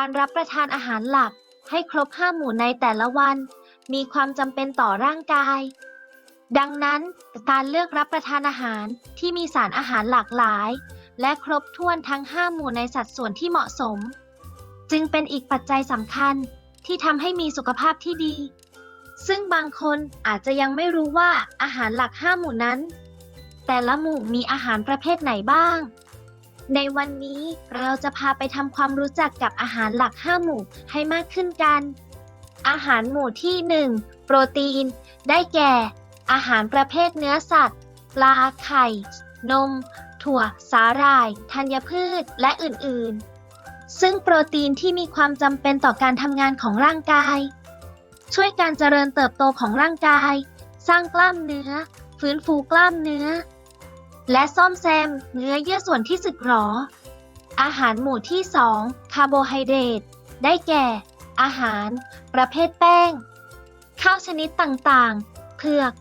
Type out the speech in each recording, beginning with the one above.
การรับประทานอาหารหลักให้ครบห้าหมู่ในแต่ละวัน มีความจำเป็นต่อร่างกาย ดังนั้นการเลือกรับประทานอาหารที่มีสารอาหารหลากหลาย และครบถ้วนทั้ง5หมู่ในสัดส่วนที่เหมาะสม จึงเป็นอีกปัจจัยสำคัญที่ทำให้มีสุขภาพที่ดี ซึ่งบางคนอาจจะยังไม่รู้ว่าอาหารหลัก5หมู่นั้น แต่ละหมู่มีอาหารประเภทไหนบ้าง ในวันนี้เราจะพาไปทำความรู้จักกับอาหารหลัก 5 หมู่ให้มากขึ้นกัน อาหารหมู่ที่ 1 โปรตีน ได้แก่ อาหารประเภทเนื้อสัตว์ ปลาไข่ นม ถั่ว สาหร่าย ธัญพืช และอื่น ๆ ซึ่งโปรตีนที่มีความจำเป็นต่อการทำงานของร่างกาย ช่วยการเจริญเติบโตของร่างกาย สร้างกล้ามเนื้อ ฟื้นฟูกล้ามเนื้อ และซ่อมแซมเนื้อเยื่อส่วนที่สึกหรอ อาหารหมู่ที่ 2 คาร์โบไฮเดรต ได้แก่ อาหาร ประเภทแป้ง ข้าวชนิดต่างๆ เผือก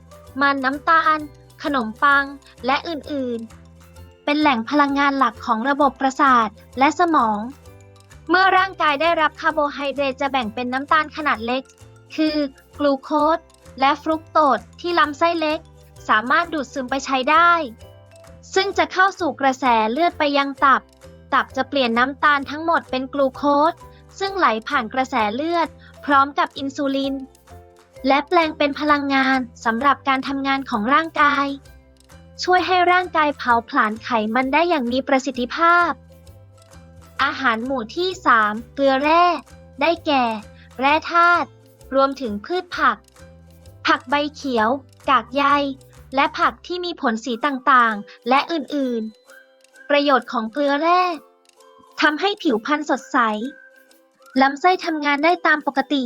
มันน้ำตาล ขนมปัง และอื่นๆ เป็นแหล่งพลังงานหลักของระบบประสาทและสมอง เมื่อร่างกายได้รับคาร์โบไฮเดรตจะแบ่งเป็นน้ำตาลขนาดเล็ก คือกลูโคสและฟรุกโตสที่ลำไส้เล็ก สามารถดูดซึมไปใช้ได้ ซึ่งจะเข้าสู่กระแสเลือดไปยังตับ ตับจะเปลี่ยนน้ำตาลทั้งหมดเป็นกลูโคส ซึ่งไหลผ่านกระแสเลือด พร้อมกับอินซูลิน และแปลงเป็นพลังงานสำหรับการทำงานของร่างกาย ช่วยให้ร่างกายเผาผลาญไขมันได้อย่างมีประสิทธิภาพ อาหารหมู่ที่ 3 เกลือแร่ ได้แก่ แร่ธาตุ รวมถึงพืชผัก ผักใบเขียว กากใย และผักที่มีผลสีต่างๆ และอื่นๆ ประโยชน์ของเกลือแร่ทำให้ผิวพรรณสดใส ลำไส้ทำงานได้ตามปกติ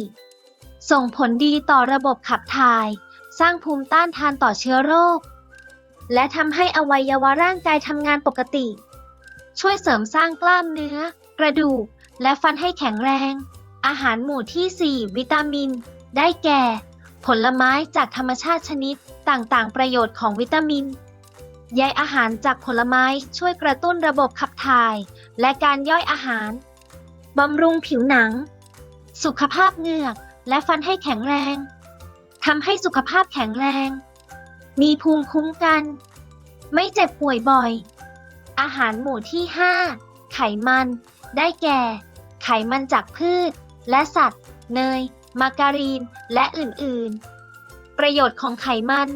ส่งผลดีต่อระบบขับถ่าย สร้างภูมิต้านทานต่อเชื้อโรค และทำให้อวัยวะร่างกายทำงานปกติ ช่วยเสริมสร้างกล้ามเนื้อ กระดูก และฟันให้แข็งแรง อาหารหมู่ที่ 4 วิตามิน ได้แก่ ผลไม้จากธรรมชาติชนิดต่างๆ ประโยชน์ของวิตามิน ใยอาหารจากผลไม้ช่วยกระตุ้นระบบขับถ่าย และการย่อยอาหาร บำรุงผิวหนัง สุขภาพเหงือกและฟันให้แข็งแรง ทำให้สุขภาพแข็งแรง มีภูมิคุ้มกัน ไม่เจ็บป่วยบ่อย อาหารหมู่ที่ 5 ไขมัน ได้แก่ ไขมันจากพืช และสัตว์ เนย มาการีน และอื่นๆ ประโยชน์ของไขมัน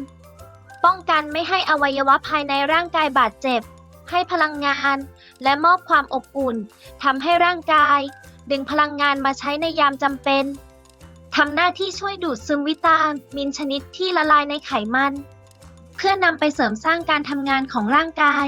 ป้องกันไม่ให้อวัยวะภายในร่างกายบาดเจ็บ ให้พลังงาน และมอบความอบอุ่นทำให้ร่างกาย ดึงพลังงานมาใช้ในยามจำเป็นทำหน้าที่ช่วยดูดซึมวิตามินชนิดที่ละลายในไขมัน เพื่อนำไปเสริมสร้างการทำงานของร่างกาย